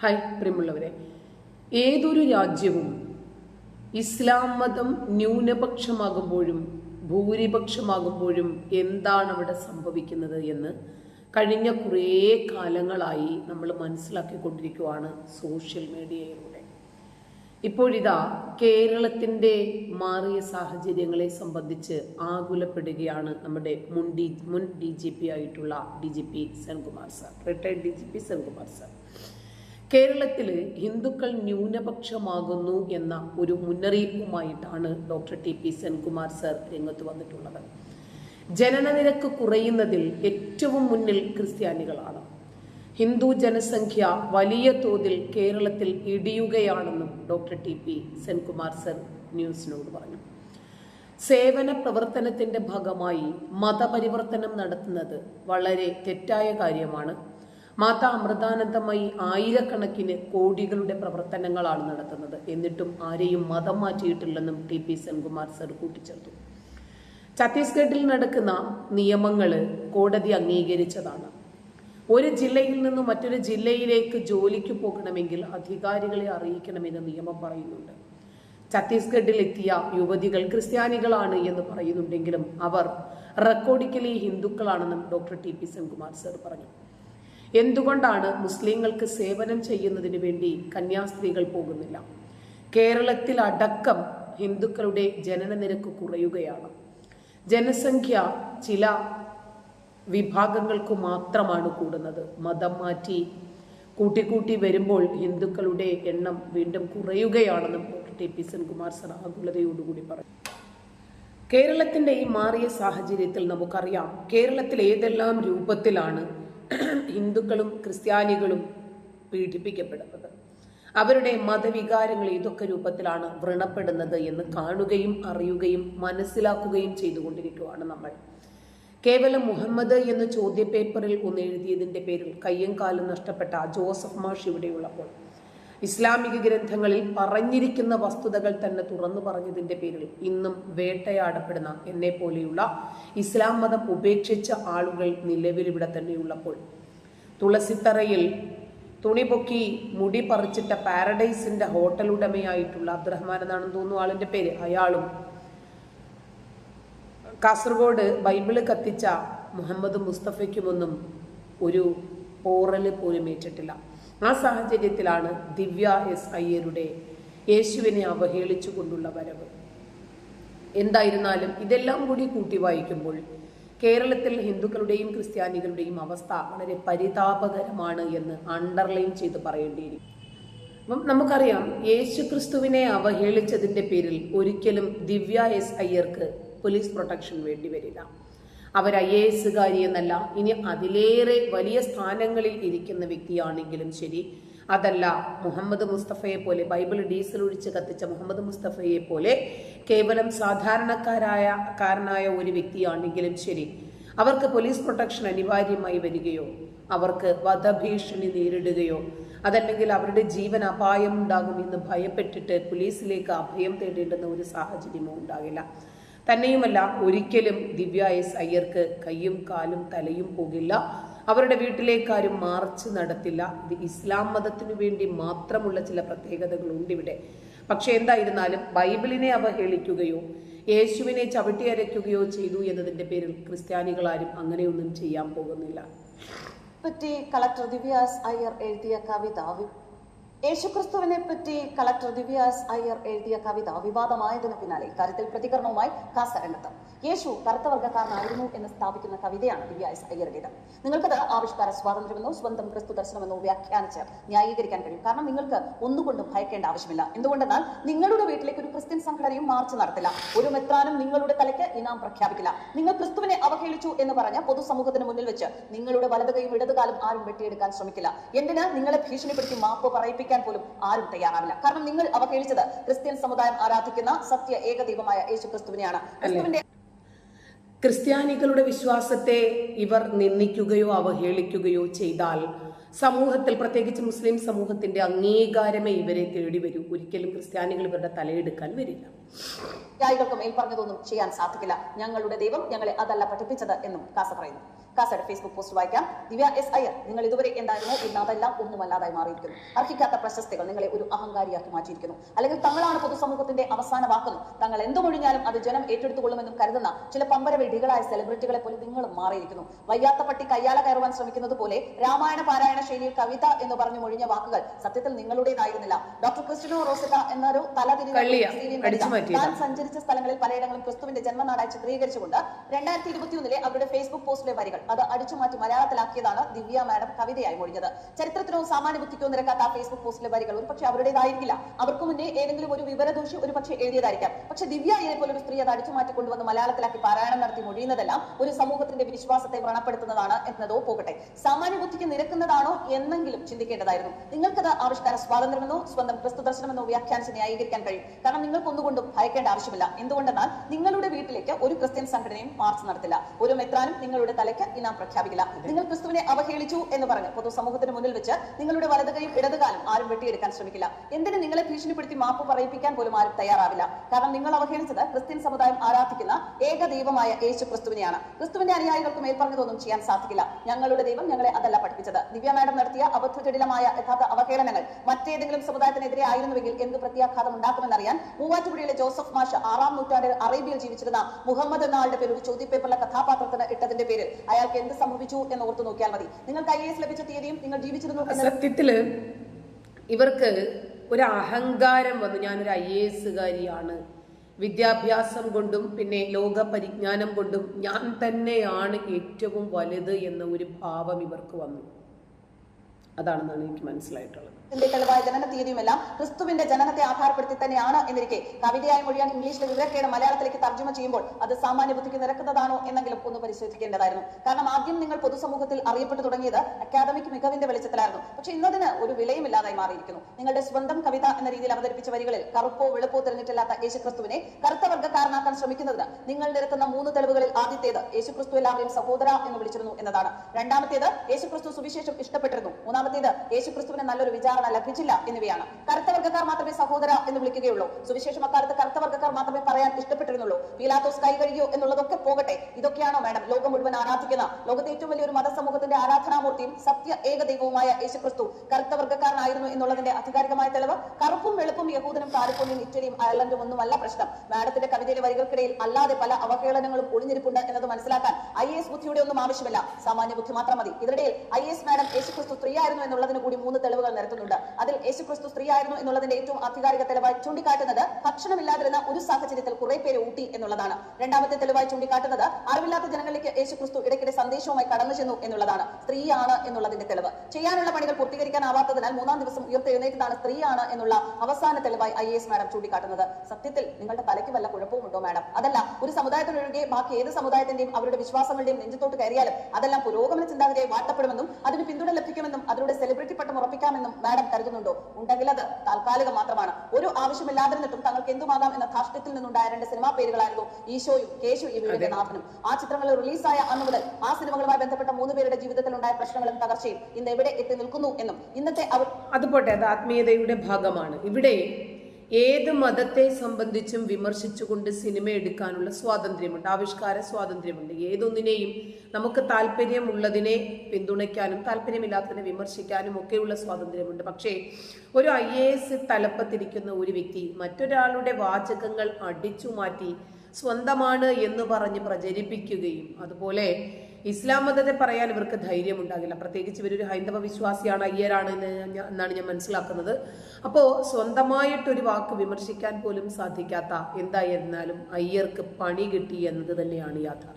Hi പ്രിയമുള്ളവരെ. ഏതൊരു രാജ്യവും ഇസ്ലാം മതം ന്യൂനപക്ഷമാകുമ്പോഴും ഭൂരിപക്ഷമാകുമ്പോഴും എന്താണ് അവിടെ സംഭവിക്കുന്നത് എന്ന് കഴിഞ്ഞ കുറേ കാലങ്ങളായി നമ്മൾ മനസ്സിലാക്കിക്കൊണ്ടിരിക്കുകയാണ് സോഷ്യൽ മീഡിയയിലൂടെ. ഇപ്പോഴിതാ കേരളത്തിന്റെ മാറിയ സാഹചര്യങ്ങളെ സംബന്ധിച്ച് ആകുലപ്പെടുകയാണ് നമ്മുടെ മുൻ ഡി മുൻ ഡി ജി പി ആയിട്ടുള്ള D G P Senkumar sir retired D G P Senkumar sir. കേരളത്തിൽ ഹിന്ദുക്കൾ ന്യൂനപക്ഷമാകുന്നു എന്ന ഒരു മുന്നറിയിപ്പുമായിട്ടാണ് doctor T P Senkumar sir രംഗത്ത് വന്നിട്ടുള്ളത്. ജനനനിരക്ക് കുറയുന്നതിൽ ഏറ്റവും മുന്നിൽ ക്രിസ്ത്യാനികളാണ്. ഹിന്ദു ജനസംഖ്യ വലിയ തോതിൽ കേരളത്തിൽ ഇടിയുകയാണെന്നും doctor T P Senkumar sir ന്യൂസിനോട് പറഞ്ഞു. സേവന പ്രവർത്തനത്തിന്റെ ഭാഗമായി മതപരിവർത്തനം നടത്തുന്നത് വളരെ തെറ്റായ കാര്യമാണ്. മാതാ അമൃതാനന്ദമായി ആയിരക്കണക്കിന് കോടികളുടെ പ്രവർത്തനങ്ങളാണ് നടത്തുന്നത്. എന്നിട്ടും ആരെയും മതം മാറ്റിയിട്ടില്ലെന്നും ടി പി സെൻകുമാർ സർ കൂട്ടിച്ചേർത്തു. ഛത്തീസ്ഗഡിൽ നടക്കുന്ന നിയമങ്ങൾ കോടതി അംഗീകരിച്ചതാണ്. ഒരു ജില്ലയിൽ നിന്നും മറ്റൊരു ജില്ലയിലേക്ക് ജോലിക്ക് പോകണമെങ്കിൽ അധികാരികളെ അറിയിക്കണമെന്ന് നിയമം പറയുന്നുണ്ട്. ഛത്തീസ്ഗഡിൽ എത്തിയ യുവതികൾ ക്രിസ്ത്യാനികളാണ് എന്ന് പറയുന്നുണ്ടെങ്കിലും അവർ recordically ഹിന്ദുക്കളാണെന്നും doctor T P Senkumar sir പറഞ്ഞു. എന്തുകൊണ്ടാണ് മുസ്ലിങ്ങൾക്ക് സേവനം ചെയ്യുന്നതിന് വേണ്ടി കന്യാസ്ത്രീകൾ പോകുന്നില്ല? കേരളത്തിൽ അടക്കം ഹിന്ദുക്കളുടെ ജനന നിരക്ക് കുറയുകയാണ്. ജനസംഖ്യ ചില വിഭാഗങ്ങൾക്ക് മാത്രമാണ് കൂടുന്നത്. മതം മാറ്റി കൂട്ടിക്കൂട്ടി വരുമ്പോൾ ഹിന്ദുക്കളുടെ എണ്ണം വീണ്ടും കുറയുകയാണെന്നും doctor T P Senkumar sir ആകുലതയോടുകൂടി പറഞ്ഞു. കേരളത്തിന്റെ ഈ മാറിയ സാഹചര്യത്തിൽ നമുക്കറിയാം കേരളത്തിൽ ഏതെല്ലാം രൂപത്തിലാണ് ഹിന്ദുക്കളും ക്രിസ്ത്യാനികളും പീഡിപ്പിക്കപ്പെടുന്നത്. അവരുടെ മതവികാരങ്ങൾ ഏതൊക്കെ രൂപത്തിലാണ് വ്രണപ്പെടുന്നത് എന്ന് കാണുകയും അറിയുകയും മനസ്സിലാക്കുകയും ചെയ്തുകൊണ്ടിരിക്കുകയാണ് നമ്മൾ. കേവലം മുഹമ്മദ് എന്ന ചോദ്യപേപ്പറിൽ ഒന്ന് എഴുതിയതിന്റെ പേരിൽ കയ്യും കാലും നഷ്ടപ്പെട്ട ജോസഫ് മാഷ് ഇവിടെയുള്ളപ്പോൾ ഇസ്ലാമിക ഗ്രന്ഥങ്ങളിൽ പറഞ്ഞിരിക്കുന്ന വസ്തുതകൾ തന്നെ തുറന്നു പറഞ്ഞതിന്റെ പേരിൽ ഇന്നും വേട്ടയാടപ്പെടുന്ന എന്നെ പോലെയുള്ള ഇസ്ലാം മതം ഉപേക്ഷിച്ച ആളുകൾ നിലവിൽ ഇവിടെ തന്നെയുള്ളപ്പോൾ. തുളസിത്തറയിൽ തുണി പൊക്കി മുടി പറിച്ചിട്ട പാരഡൈസിന്റെ ഹോട്ടൽ ഉടമയായിട്ടുള്ള അബ്ദുറഹ്മാൻ എന്നാണെന്ന് തോന്നുന്നു ആളിന്റെ പേര്. അയാളും കാസർഗോഡ് ബൈബിൾ കത്തിച്ച മുഹമ്മദ് മുസ്തഫയ്ക്കുമൊന്നും ഒരു പോറൽ പോലും ഏറ്റിട്ടില്ല. ആ സാഹചര്യത്തിലാണ് ദിവ്യ എസ് അയ്യരുടെ യേശുവിനെ അവഹേളിച്ചു കൊണ്ടുള്ള വരവ്. എന്തായിരുന്നാലും ഇതെല്ലാം കൂടി കൂട്ടി വായിക്കുമ്പോൾ കേരളത്തിൽ ഹിന്ദുക്കളുടെയും ക്രിസ്ത്യാനികളുടെയും അവസ്ഥ വളരെ പരിതാപകരമാണ് എന്ന് അണ്ടർലൈൻ ചെയ്ത് പറയേണ്ടിയിരിക്കും അപ്പം നമുക്കറിയാം യേശു ക്രിസ്തുവിനെ അവഹേളിച്ചതിന്റെ പേരിൽ ഒരിക്കലും ദിവ്യ എസ് അയ്യർക്ക് പോലീസ് പ്രൊട്ടക്ഷൻ വേണ്ടി വരില്ല. അവർ ഐ എ എസുകാരി എന്നല്ല. ഇനി അതിലേറെ വലിയ സ്ഥാനങ്ങളിൽ ഇരിക്കുന്ന വ്യക്തിയാണെങ്കിലും ശരി. അതല്ല മുഹമ്മദ് മുസ്തഫയെ പോലെ ബൈബിൾ ഡീസൽ ഒഴിച്ച് കത്തിച്ച മുഹമ്മദ് മുസ്തഫയെ പോലെ കേവലം സാധാരണക്കാരായ കാരനായ ഒരു വ്യക്തിയാണെങ്കിലും ശരി. അവർക്ക് പോലീസ് പ്രൊട്ടക്ഷൻ അനിവാര്യമായി വരികയോ അവർക്ക് വധഭീഷണി നേരിടുകയോ അതല്ലെങ്കിൽ അവരുടെ ജീവൻ അപായം ഉണ്ടാകും എന്ന് ഭയപ്പെട്ടിട്ട് പോലീസിലേക്ക് അഭയം തേടേണ്ടുന്ന ഒരു സാഹചര്യമോ ഉണ്ടാകില്ല. തന്നെയുമല്ല ഒരിക്കലും ദിവ്യ എസ് അയ്യർക്ക് കയ്യും കാലും തലയും പോകില്ല. അവരുടെ വീട്ടിലേക്കാരും മാർച്ച് നടത്തില്ല. ഇത് ഇസ്ലാം മതത്തിനു വേണ്ടി മാത്രമുള്ള ചില പ്രത്യേകതകളുണ്ട് ഇവിടെ പക്ഷെ എന്തായിരുന്നാലും ബൈബിളിനെ അവഹേളിക്കുകയോ യേശുവിനെ ചവിട്ടിയരയ്ക്കുകയോ ചെയ്തു എന്നതിന്റെ പേരിൽ ക്രിസ്ത്യാനികളാരും അങ്ങനെയൊന്നും ചെയ്യാൻ പോകുന്നില്ല. പറ്റി കളക്ടർ ദിവ്യാസ് അയ്യർ എഴുതിയ കവിത യേശുക്രിസ്തുവിനെ പറ്റി കളക്ടർ ദിവ്യാസ് അയ്യർ എഴുതിയ കവിത വിവാദമായതിനു പിന്നാലെ ഇക്കാര്യത്തിൽ പ്രതികരണവുമായി കാസരംഗത്ത് യേശു കറുത്തവർഗക്കാരനായിരുന്നു എന്ന് സ്ഥാപിക്കുന്ന കവിതയാണ് ദിവ്യാസ് അയ്യരുടേത്. നിങ്ങൾക്കത് ആവിഷ്കാര സ്വാതന്ത്ര്യമെന്നോ സ്വന്തം ക്രിസ്തു ദർശനമെന്നോ വ്യാഖ്യാനിച്ച് ന്യായീകരിക്കാൻ കഴിയും. കാരണം നിങ്ങൾക്ക് ഒന്നുകൊണ്ടും ഭയക്കേണ്ട ആവശ്യമില്ല. എന്തുകൊണ്ടെന്നാൽ നിങ്ങളുടെ വീട്ടിലേക്ക് ഒരു ക്രിസ്ത്യൻ സംഘടനയും മാർച്ച് നടത്തില്ല. ഒരു മെത്രാനും നിങ്ങളുടെ തലയ്ക്ക് ഇനാം പ്രഖ്യാപിക്കില്ല. നിങ്ങൾ ക്രിസ്തുവിനെ അവഹേളിച്ചു എന്ന് പറഞ്ഞ പൊതുസമൂഹത്തിന് മുന്നിൽ വെച്ച് നിങ്ങളുടെ വലതുകൈയും ഇടതുകാലും ആരും വെട്ടിയെടുക്കാൻ ശ്രമിക്കില്ല. എന്തിനാ നിങ്ങളെ ഭീഷണിപ്പെടുത്തി മാപ്പ് പറയിപ്പിക്കാൻ പോലും ആരും തയ്യാറാവില്ല. കാരണം നിങ്ങൾ അവഹേളിച്ചത് ക്രിസ്ത്യൻ സമുദായം ആരാധിക്കുന്ന സത്യ ഏകദൈവമായ യേശു ക്രിസ്തുവിനെയാണ് ക്രിസ്തുവിന്റെ ക്രിസ്ത്യാനികളുടെ വിശ്വാസത്തെ ഇവർ നിന്ദിക്കുകയോ അവഹേളിക്കുകയോ ചെയ്താൽ സമൂഹത്തിൽ പ്രത്യേകിച്ച് മുസ്ലിം സമൂഹത്തിന്റെ അംഗീകാരമേ ഇവരെ തേടി വരൂ ഒരിക്കലും ക്രിസ്ത്യാനികൾ ഇവരുടെ തലയെടുക്കാൻ വരില്ല. യായികൾക്ക് മേൽ പറഞ്ഞതൊന്നും ചെയ്യാൻ സാധിക്കില്ല. ഞങ്ങളുടെ ദൈവം ഞങ്ങളെ അതല്ല പഠിപ്പിച്ചത് എന്നും കാസ പറയുന്നു. കാസയുടെ ഫേസ്ബുക്ക് പോസ്റ്റ് വായിക്കാം. ദിവ്യ എസ് അയ്യർ നിങ്ങൾ ഇതുവരെ എന്തായിരുന്നോ? ഇന്ന് അതെല്ലാം ഒന്നുമല്ലാതായി മാറിയിരിക്കുന്നു. അർഹിക്കാത്ത പ്രശസ്തികൾ നിങ്ങളെ ഒരു അഹങ്കാരിയാക്കി മാറ്റിയിരിക്കുന്നു. അല്ലെങ്കിൽ തങ്ങളാണ് പൊതുസമൂഹത്തിന്റെ അവസാന വാക്കെന്നും തങ്ങൾ എന്തു മൊഴിഞ്ഞാലും അത് ജനം ഏറ്റെടുത്തുകൊള്ളുമെന്നും കരുതുന്ന ചില പമ്പര വിഡികളായ സെലിബ്രിറ്റികളെ പോലെ നിങ്ങളും മാറിയിരിക്കുന്നു. വയ്യാത്ത പട്ടി കയ്യാല കയറുവാൻ ശ്രമിക്കുന്നത് പോലെ രാമായണ പാരായണ ശൈലിയിൽ കവിത എന്ന് പറഞ്ഞു മൊഴിഞ്ഞ വാക്കുകൾ സത്യത്തിൽ നിങ്ങളുടേതായിരുന്നില്ല. ഡോക്ടർ ക്രിസ്റ്റിനോ റോസിറ്റ എന്നൊരു തലതിരിഞ്ഞ താൻ സഞ്ചരിച്ച സ്ഥലങ്ങളിൽ പലയിടങ്ങളും ക്രിസ്തുവിന്റെ ജന്മനാടായി ചിത്രീകരിച്ചുകൊണ്ട് രണ്ടായിരത്തി ഇരുപത്തിയൊന്നിലെ അവരുടെ ഫേസ്ബുക്ക് പോസ്റ്റിലെ വരികൾ അത് അടിച്ചുമാറ്റി മലയാളത്തിലാക്കിയതാണ് ദിവ്യ മാഡം കവിതയായി മൊഴിഞ്ഞത്. ചരിത്രത്തിനോ സാമാന്യ ബുദ്ധിക്കോ നിരക്കാത്ത ആ ഫേസ്ബുക്ക് പോസ്റ്റിലെ വരികൾ ഒരു പക്ഷേ അവരുടേതായിരിക്കില്ല. അവർക്ക് മുന്നേ ഏതെങ്കിലും ഒരു വിവരദോഷി ഒരു പക്ഷേ എഴുതിയതായിരിക്കാം. പക്ഷെ ദിവ്യ ഇതിനെ പോലെ ഒരു സ്ത്രീ അത് അടിച്ചുമാറ്റി കൊണ്ടുവന്ന് മലയാളത്തിലാക്കി പാരായണം നടത്തി മൊഴിയുന്നതെല്ലാം ഒരു സമൂഹത്തിന്റെ വിശ്വാസത്തെ വ്രണപ്പെടുത്തുന്നതാണ് എന്നതോ പോകട്ടെ. സാമാന്യ ബുദ്ധിക്ക് നിരക്കുന്നതാണോ എന്നെങ്കിലും ചിന്തിക്കേണ്ടതായിരുന്നു. നിങ്ങൾക്കത് ആവിഷ്കാര സ്വാതന്ത്ര്യമെന്നോ സ്വന്തം ക്രിസ്തു ദർശനമെന്നോ വ്യാഖ്യാനിച്ച് ന്യായീകരിക്കാൻ കഴിയും. കാരണം നിങ്ങൾക്ക് ഒന്നുകൊണ്ടും ഭയക്കേണ്ട ആവശ്യമില്ല. എന്തുകൊണ്ടെന്നാൽ നിങ്ങളുടെ വീട്ടിലേക്ക് ഒരു ക്രിസ്ത്യൻ സംഘടനയും മാർച്ച് നടത്തില്ല. ഒരു മെത്രാനും നിങ്ങളുടെ തലയ്ക്ക് ഇനാം പ്രഖ്യാപിക്കില്ല. നിങ്ങൾ ക്രിസ്തുവിനെ അവഹേളിച്ചു എന്ന് പറഞ്ഞ് പൊതുസമൂഹത്തിന് മുന്നിൽ വെച്ച് നിങ്ങളുടെ വലത് കൈയും ഇടത് കാലും ആരും വെട്ടിയെടുക്കാൻ ശ്രമിക്കില്ല. എന്തിന് നിങ്ങളെ ഭീഷണിപ്പെടുത്തി മാപ്പ് പറയിപ്പിക്കാൻ പോലും ആരും തയ്യാറാവില്ല? കാരണം നിങ്ങൾ അവഹേളിച്ചത് ക്രിസ്ത്യൻ സമുദായം ആരാധിക്കുന്ന ഏക ദൈവമായ യേശു ക്രിസ്തുവിനെയാണ്. ക്രിസ്തുവിന്റെ അനുയായികൾക്ക് മേൽപ്പറഞ്ഞതൊന്നും ചെയ്യാൻ സാധിക്കില്ല. ഞങ്ങളുടെ ദൈവം ഞങ്ങളെ അതല്ല പഠിപ്പിച്ചത്. ദിവ്യ മാഡം നടത്തിയ അബദ്ധജടിലമായ യഥാർത്ഥ അവഹേളനങ്ങൾ മറ്റേതെങ്കിലും സമുദായത്തിനെതിരെ ആയിരുന്നുവെങ്കിൽ എന്ത് പ്രത്യാഘാതം ഉണ്ടാക്കുമെന്നറിയാൻ മൂവാറ്റുപുഴയിലെ ജോസഫ് മാഷ് ആറാം നൂറ്റാണ്ടിൽ അറേബ്യയിൽ ജീവിച്ചിരുന്ന മുഹമ്മദ് എന്ന ആളുടെ പേര് ഒരു ചോദ്യപേപ്പറിലെ കഥാപാത്രത്തിന് ഇട്ടതിന്റെ പേരിൽ അയാൾക്ക് എന്ത് സംഭവിച്ചു എന്ന് ഓർത്തു നോക്കിയാൽ മതി. നിങ്ങൾക്ക് ഐ എസ് ലഭിച്ച തീയതിയും നിങ്ങൾ ജീവിച്ചിരുന്നു സത്യത്തിൽ ഇവർക്ക് ഒരു അഹങ്കാരം വന്നു. ഞാനൊരു ഐ എ എസുകാരിയാണ് വിദ്യാഭ്യാസം കൊണ്ടും പിന്നെ ലോക പരിജ്ഞാനം കൊണ്ടും ഞാൻ തന്നെയാണ് ഏറ്റവും വലുത് എന്ന ഒരു ഭാവം ഇവർക്ക് വന്നു. അതാണെന്നാണ് എനിക്ക് മനസ്സിലായിട്ടുള്ളത്. ഇതിന്റെ തെളിവായ ജനന തീയതിയുമെല്ലാം ക്രിസ്തുവിന്റെ ജനനത്തെ ആധാരപ്പെടുത്തി തന്നെയാണ് എന്നിരിക്കെ. കവിതയായി മൊഴിയാൻ ഇംഗ്ലീഷിലെ വിവരക്കേട് മലയാളത്തിലേക്ക് തർജമ ചെയ്യുമ്പോൾ അത് സാമാന്യ ബുദ്ധിക്ക് നിരക്കുന്നതാണോ എന്നെങ്കിലും ഒന്ന് പരിശോധിക്കേണ്ടതായിരുന്നു. കാരണം ആദ്യം നിങ്ങൾ പൊതുസമൂഹത്തിൽ അറിയപ്പെട്ടു തുടങ്ങിയത് അക്കാദമിക് മികവിന്റെ വെളിച്ചത്തിലായിരുന്നു. പക്ഷെ ഇന്നതിന് ഒരു വിലയുമില്ലാതായി മാറിയിരിക്കുന്നു. നിങ്ങളുടെ സ്വന്തം കവിത എന്ന രീതിയിൽ അവതരിപ്പിച്ച വരികളിൽ കറുപ്പോ വെളുപ്പോ തിരഞ്ഞിട്ടില്ലാത്ത യേശുക്രിസ്തുവിനെ കറുത്ത വർഗക്കാരനാക്കാൻ ശ്രമിക്കുന്നതിന് നിങ്ങൾ നിരത്തുന്ന മൂന്ന് തെളിവുകളിൽ ആദ്യത്തേത് യേശുക്രിസ്തു എല്ലാവരെയും സഹോദര എന്ന് വിളിച്ചിരുന്നു എന്നതാണ്. രണ്ടാമത്തേത് യേശുക്രിസ്തു സുവിശേഷം ഇഷ്ടപ്പെട്ടിരുന്നു. മൂന്നാമത്തേത് യേശുക്രിസ്തുവിന് നല്ലൊരു വിചാരണ ലഭിച്ചില്ല എന്നിവയാണ്. കറുത്ത വർഗക്കാർ മാത്രമേ സഹോദര എന്ന് വിളിക്കുകയുള്ളൂ. സുവിശേഷം അക്കാലത്ത് കറുത്ത വർഗക്കാർ മാത്രമേ പറയാൻ ഇഷ്ടപ്പെട്ടിരുന്നുള്ളൂ. പീലാത്തോസ് കൈ കഴുകിയോ എന്നുള്ളതൊക്കെ പോകട്ടെ. ഇതൊക്കെയാണോ മാഡം ലോകം മുഴുവൻ ആരാധിക്കുന്ന ലോകത്തെ ഏറ്റവും വലിയൊരു മതസമൂഹത്തിന്റെ ആരാധനാമൂർത്തിയും സത്യ ഏക ദൈവവുമായ യേശുക്രിസ്തു കറുത്ത വർഗക്കാരനായിരുന്നു എന്നുള്ളതിന്റെ അധികാരികമായ തെളിവ് കറുപ്പും വെളുപ്പും യഹൂദനും കാലിഫോർണിയയും ഇറ്റലിയും അയർലൻഡും ഒന്നുമല്ല പ്രശ്നം. മാഡത്തിന്റെ കവിതയിലെ വരികൾക്കിടയിൽ അല്ലാതെ പല അവഹേളനങ്ങളും ഒളിഞ്ഞിരിപ്പുണ്ട് എന്നത് മനസ്സിലാക്കാൻ ഐ എസ് ബുദ്ധിയുടെ ഒന്നും ആവശ്യമില്ല. സാമാന്യ ബുദ്ധി മാത്രം മതി. ഇതിനിടയിൽ ഐ എസ് മാഡം യേശുക്രിസ്തു സ്ത്രീയായിരുന്നു എന്നുള്ളതിന് കൂടി മൂന്ന് തെളിവുകൾ നിരത്തുന്നുണ്ട്. അതിൽ യേശുക്രിസ്തു സ്ത്രീയായിരുന്നു എന്നുള്ളതിന്റെ ഏറ്റവും ആധികാരിക തെളിവായി ചൂണ്ടിക്കാട്ടുന്നത് ഭക്ഷണമില്ലാതിരുന്ന ഒരു സാഹചര്യത്തിൽ കുറെ പേര് ഊട്ടി എന്നുള്ളതാണ്. രണ്ടാമത്തെ തെളിവായി ചൂണ്ടിക്കാട്ടുന്നത് അറിവില്ലാത്ത ജനങ്ങളിലേക്ക് യേശു ക്രിസ്തു ഇടയ്ക്കിടെ സന്ദേശവുമായി കടന്നു ചെന്നു എന്നുള്ളതാണ്. സ്ത്രീയാണ് എന്നുള്ളതിന്റെ തെളിവ്. ചെയ്യാനുള്ള പണികൾ പൂർത്തീകരിക്കാനാവാത്തതിനാൽ മൂന്നാം ദിവസം ഉയർത്തെഴുന്നേറ്റതാണ് സ്ത്രീയാണ് എന്നുള്ള അവസാന തെളിവായി ഐ എസ് മാഡം ചൂണ്ടിക്കാട്ടുന്നത്. സത്യത്തിൽ നിങ്ങളുടെ തലയ്ക്ക് വല്ല കുഴപ്പമുണ്ടോ മാഡം? അതല്ല ഒരു സമുദായത്തിനൊഴികെ ബാക്കി ഏത് സമുദായത്തിന്റെയും അവരുടെ വിശ്വാസങ്ങളുടെയും നെഞ്ചത്തോട്ട് കയറിയാലും അതെല്ലാം പുരോഗമന ചിന്താഗതിയെ വാട്ടപ്പെടുമെന്നും അതിന് പിന്തുണ ലഭിക്കുമെന്നും അതിലൂടെ സെലിബ്രിറ്റി പട്ടം ഉറപ്പിക്കാമെന്നും മാഡം കരുതുന്നുണ്ടോ? ഉണ്ടെങ്കിൽ അത് താൽക്കാലികം മാത്രമാണ്. ഒരു ആവശ്യമില്ലാതിരുന്നിട്ടും തങ്ങൾക്ക് എന്തുമാകാം എന്ന ധാർഷ്ട്യത്തിൽ നിന്നുണ്ടായ രണ്ട് സിനിമാ പേരുകളായിരുന്നു ഈശോയും കേശു ഇവയുടെ നാഥനും. ആ ചിത്രങ്ങൾ റിലീസായ അന്ന് മുതൽ ആ സിനിമകളുമായി ബന്ധപ്പെട്ട മൂന്ന് പേരുടെ ജീവിതത്തിൽ ഉണ്ടായ പ്രശ്നങ്ങളും തകർച്ചയും ഇന്ന് എവിടെ എത്തി നിൽക്കുന്നു എന്നും ഇന്നത്തെ അവർ അത് പോട്ടെ അത് ആത്മീയതയുടെ ഭാഗമാണ്. ഇവിടെ ഏത് മതത്തെ സംബന്ധിച്ചും വിമർശിച്ചുകൊണ്ട് സിനിമ എടുക്കാനുള്ള സ്വാതന്ത്ര്യമുണ്ട് ആവിഷ്കാര സ്വാതന്ത്ര്യമുണ്ട്. ഏതൊന്നിനെയും നമുക്ക് താല്പര്യമുള്ളതിനെ പിന്തുണയ്ക്കാനും താല്പര്യമില്ലാത്തതിനെ വിമർശിക്കാനും ഒക്കെയുള്ള സ്വാതന്ത്ര്യമുണ്ട്. പക്ഷേ ഒരു ഐ എ എസ് തലപ്പത്തിരിക്കുന്ന ഒരു വ്യക്തി മറ്റൊരാളുടെ വാചകങ്ങൾ അടിച്ചു മാറ്റി സ്വന്തമാണ് എന്ന് പറഞ്ഞ് പ്രചരിപ്പിക്കുകയും അതുപോലെ ഇസ്ലാം മതത്തെ പറയാൻ ഇവർക്ക് ധൈര്യം ഉണ്ടാകില്ല പ്രത്യേകിച്ച് ഇവരൊരു ഹൈന്ദവ വിശ്വാസിയാണ് അയ്യരാണ് എന്നാണ് ഞാൻ മനസ്സിലാക്കുന്നത്. അപ്പോൾ സ്വന്തമായിട്ടൊരു വാക്ക് വിമർശിക്കാൻ പോലും സാധിക്കാത്ത എന്തായിരുന്നാലും അയ്യർക്ക് പണി കിട്ടി എന്നത് തന്നെയാണ് യാഥാർത്ഥ്യം